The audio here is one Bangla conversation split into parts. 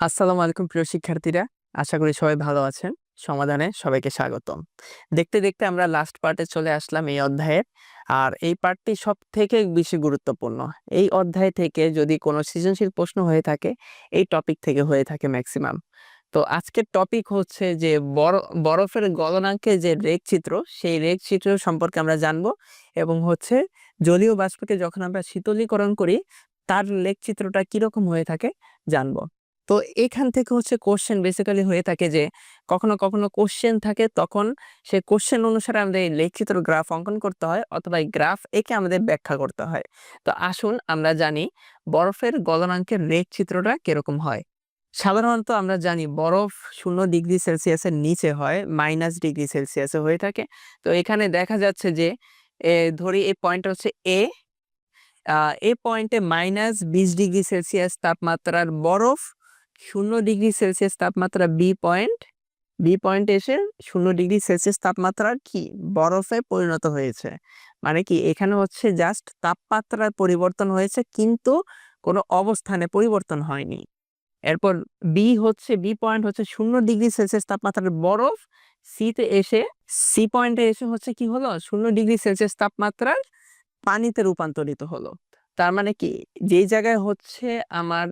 আসসালামু আলাইকুম প্রিয় শিক্ষার্থীরা। আশা করি সবাই ভালো আছেন। সমাধানে সবাইকে স্বাগতম। দেখতে দেখতে আমরা লাস্ট পার্টে চলে আসলাম এই অধ্যায়ের। আর এই পার্টটি সব থেকে বেশি গুরুত্বপূর্ণ। এই অধ্যায় থেকে যদি কোনো সৃজনশীল প্রশ্ন হয়ে থাকে, এই টপিক থেকে হয়ে থাকে ম্যাক্সিমাম তো আজকের টপিক হচ্ছে যে বর- বরফের গলনাঙ্কে যে রেখ চিত্র সেই রেখ চিত্র সম্পর্কে আমরা জানব এবং হচ্ছে জলীয় বাষ্পকে যখন আমরা শীতলীকরণ করি, তার লেখ চিত্রটা কীরকম হয়ে থাকে জানব। তো এখান থেকে হচ্ছে কোশ্চেন বেসিক্যালি হয়ে থাকে যে, কখনো কখনো কোশ্চেন থাকে তখন সে কোশ্চেন অনুসারে আমাদের এই লেখচিত্র গ্রাফ অঙ্কন করতে হয় অথবা এই গ্রাফ একে আমাদের ব্যাখ্যা করতে হয়। তো আসুন আমরা জানি বরফের গলনাঙ্কের রেখ চিত্রটা কীরকম হয়। সাধারণত আমরা জানি বরফ শূন্য ডিগ্রি সেলসিয়াসের নিচে হয় মাইনাস ডিগ্রি সেলসিয়াসে হয়ে থাকে। তো এখানে দেখা যাচ্ছে যে ধরি এই পয়েন্ট হচ্ছে এ এ পয়েন্টে মাইনাস বিশ ডিগ্রি সেলসিয়াস তাপমাত্রার বরফ শূন্য ডিগ্রি সেলসিয়াস তাপমাত্রা বি পয়েন্ট বি পয়েন্ট এসে শূন্য ডিগ্রি সেলসিয়াস তাপমাত্রার কি? বরফে পরিণত হয়েছে। মানে কি? এখানে হচ্ছে জাস্ট তাপমাত্রার পরিবর্তন হয়েছে, কিন্তু কোনো অবস্থানে পরিবর্তন হয়নি। এরপর বি হচ্ছে বি পয়েন্ট হচ্ছে শূন্য ডিগ্রি সেলসিয়াস তাপমাত্রার বরফ। সিতে এসে সি পয়েন্টে এসে হচ্ছে কি হলো? শূন্য ডিগ্রি সেলসিয়াস তাপমাত্রার পানিতে রূপান্তরিত হলো। তার মানে কি? যেই জায়গায় হচ্ছে আমার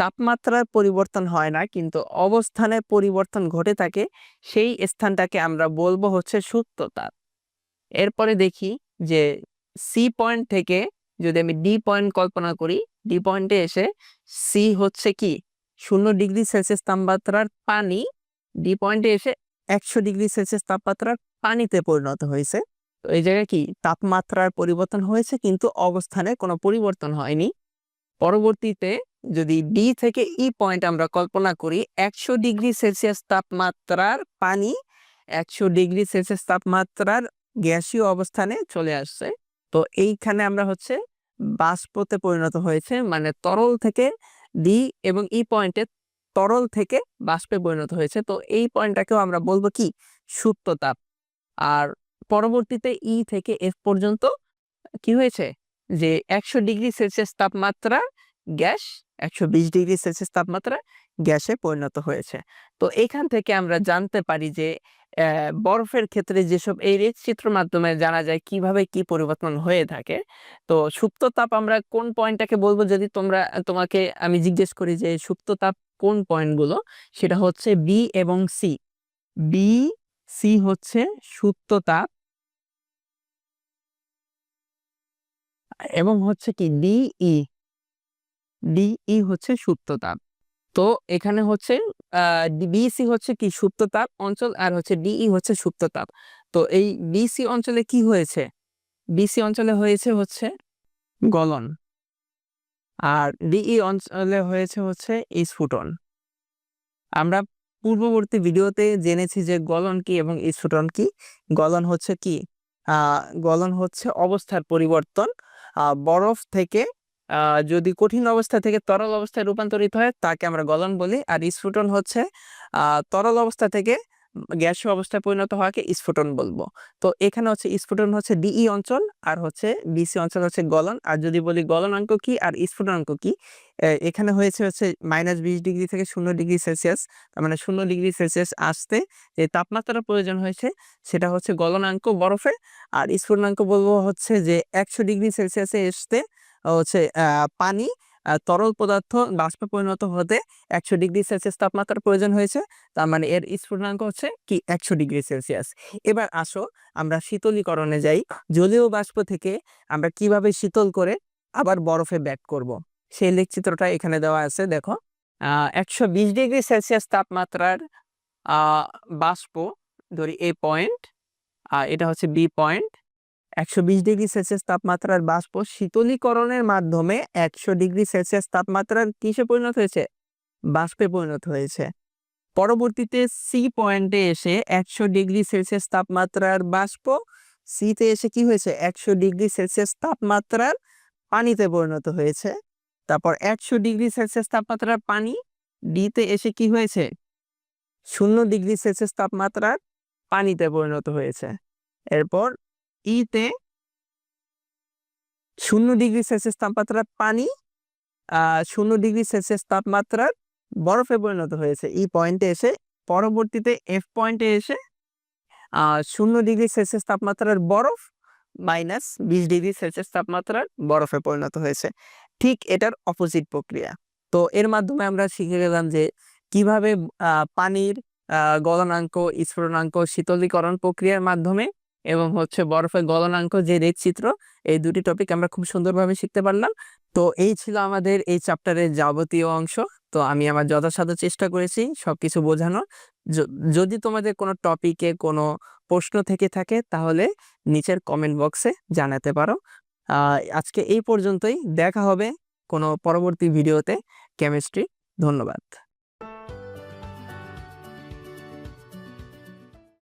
তাপমাত্রার পরিবর্তন হয় না, কিন্তু অবস্থানে পরিবর্তন ঘটে থাকে, সেই স্থানটাকে আমরা বলব হচ্ছে সুপ্ত তাপ এরপরে দেখি যে সি পয়েন্ট থেকে যদি আমি ডি পয়েন্ট কল্পনা করি ডি পয়েন্টে এসে সি হচ্ছে কি? শূন্য ডিগ্রি সেলসিয়াস তাপমাত্রার পানি। ডি পয়েন্টে এসে একশো ডিগ্রি সেলসিয়াস তাপমাত্রার পানিতে পরিণত হয়েছে। তো এই জায়গায় কি? তাপমাত্রার পরিবর্তন হয়েছে, কিন্তু অবস্থানে কোনো পরিবর্তন হয়নি। পরবর্তীতে যদি ডি থেকে ই পয়েন্ট আমরা কল্পনা করি, একশো ডিগ্রি সেলসিয়াস তাপমাত্রার পানি একশো ডিগ্রি সেলসিয়াস তাপমাত্রার গ্যাসীয় অবস্থানে চলে আসছে। তো এইখানে আমরা হচ্ছে বাষ্পতে পরিণত হয়েছে মানে তরল থেকে ডি এবং ই পয়েন্টে তরল থেকে বাষ্পে পরিণত হয়েছে। তো এই পয়েন্টটাকেও আমরা বলব কি? সুপ্ত তাপ। আর পরবর্তীতে ই থেকে এফ পর্যন্ত কি হয়েছে? যে একশো ডিগ্রি সেলসিয়াস তাপমাত্রা গ্যাস একশো বিশ ডিগ্রি সেলসিয়াস তাপমাত্রা গ্যাসে পরিণত হয়েছে। তো এখান থেকে আমরা জানতে পারি যে বরফের ক্ষেত্রে যেসব এই চিত্র মাধ্যমে জানা যায় কীভাবে কি পরিবর্তন হয়ে থাকে, তো সুপ্ত তাপ আমরা কোন পয়েন্টটাকে বলব যদি তোমরা, তোমাকে আমি জিজ্ঞেস করি যে সুপ্ত তাপ কোন পয়েন্টগুলো, সেটা হচ্ছে বি এবং সি বি সি হচ্ছে সুপ্ত তাপ এবং হচ্ছে কি ডিই ডিই হচ্ছে সুপ্ত তাপ তো এখানে হচ্ছে বিসি হচ্ছে কি? সুপ্ত তাপ অঞ্চল আর হচ্ছে ডিই হচ্ছে সুপ্ত তাপ তো এই বিসি অঞ্চলে কি হয়েছে? বিসি অঞ্চলে হয়েছে হচ্ছে গলন। আর ডিই অঞ্চলে হয়েছে হচ্ছে স্ফুটন আমরা পূর্ববর্তী ভিডিওতে জেনেছি যে গলন কি এবং স্ফুটন কি? গলন হচ্ছে কি? গলন হচ্ছে অবস্থার পরিবর্তন বরফ থেকে যদি কঠিন অবস্থা থেকে তরল অবস্থায় রূপান্তরিত হয়, তাকে আমরা গলন বলি। আর স্ফুটন হচ্ছে তরল অবস্থা থেকে গ্যাসীয় অবস্থায় পরিণত হওয়াকে স্ফুটন বলব। তো এখানে হচ্ছে স্ফুটন হচ্ছে ডিই অঞ্চল, আর হচ্ছে বিসি অঞ্চল হচ্ছে গলন। আর যদি বলি গলনাঙ্ক কি আর স্ফুটনাঙ্ক কি এখানে হয়েছে হচ্ছে মাইনাস বিশ ডিগ্রি থেকে শূন্য ডিগ্রি সেলসিয়াস। তার মানে শূন্য ডিগ্রি সেলসিয়াস আসতে যে তাপমাত্রার প্রয়োজন হয়েছে, সেটা হচ্ছে গলনাঙ্ক বরফে। আর স্ফুটনাঙ্ক বলব হচ্ছে যে একশো ডিগ্রি সেলসিয়াসে আসতে হচ্ছে পানি তরল পদার্থ বাষ্পে পরিণত হতে একশো ডিগ্রি সেলসিয়াস তাপমাত্রার প্রয়োজন হয়েছে। তার মানে এর স্ফুটনাঙ্ক হচ্ছে কি? একশো ডিগ্রি সেলসিয়াস। এবার আসো, আমরা শীতলীকরণে যাই। জলীয় বাষ্প থেকে আমরা কীভাবে শীতল করে আবার বরফে ব্যাক করব। সেই লেখ চিত্রটা এখানে দেওয়া আছে, দেখো। একশো বিশ ডিগ্রি সেলসিয়াস তাপমাত্রার বাষ্প, ধরি এ পয়েন্ট এটা হচ্ছে বি পয়েন্ট একশো বিশ ডিগ্রি সেলসিয়াস তাপমাত্রার বাষ্প শীতলীকরণের মাধ্যমে একশো ডিগ্রি সেলসিয়াস তাপমাত্রার কিসে পরিণত হয়েছে? বাষ্পে পরিণত হয়েছে। পরবর্তীতে সি পয়েন্টে এসে একশো ডিগ্রি সেলসিয়াস তাপমাত্রার বাষ্প, সিতে এসে কি হয়েছে? একশো ডিগ্রি সেলসিয়াস তাপমাত্রার পানিতে পরিণত হয়েছে। তারপর একশো ডিগ্রি সেলসিয়াস তাপমাত্রার পানি, ডিতে এসে কি হয়েছে? শূন্য ডিগ্রি সেলসিয়াস তাপমাত্রার পানিতে পরিণত হয়েছে। এরপর ইতে শূন্য ডিগ্রি সেলসিয়াস তাপমাত্রার পানি শূন্য ডিগ্রি সেলসিয়াস তাপমাত্রার বরফে পরিণত হয়েছে। ই পয়েন্টে এসে, পরবর্তীতে এফ পয়েন্টে এসে শূন্য ডিগ্রি সেলসিয়াস তাপমাত্রার বরফ মাইনাস বিশ ডিগ্রি সেলসিয়াস তাপমাত্রার বরফে পরিণত হয়েছে। ঠিক এটার অপোজিট প্রক্রিয়া। তো এর মাধ্যমে আমরা শিখে গেলাম যে কীভাবে পানির গলনাঙ্ক স্ফুটনাঙ্ক শীতলীকরণ প্রক্রিয়ার মাধ্যমে এবং হচ্ছে বরফের গলনাঙ্ক যে রেখচিত্র এই দুটি টপিক আমরা খুব সুন্দরভাবে শিখতে পারলাম। তো এই ছিল আমাদের এই চ্যাপ্টারের যাবতীয় অংশ। তো আমি আমার যথাসাধ্য চেষ্টা করেছি সবকিছু বোঝানোর। যদি তোমাদের কোনো টপিকে কোনো প্রশ্ন থেকে থাকে, তাহলে নিচের কমেন্ট বক্সে জানাতে পারো। আজকে এই পর্যন্তই। দেখা হবে কোনো পরবর্তী ভিডিওতে কেমিস্ট্রি ধন্যবাদ।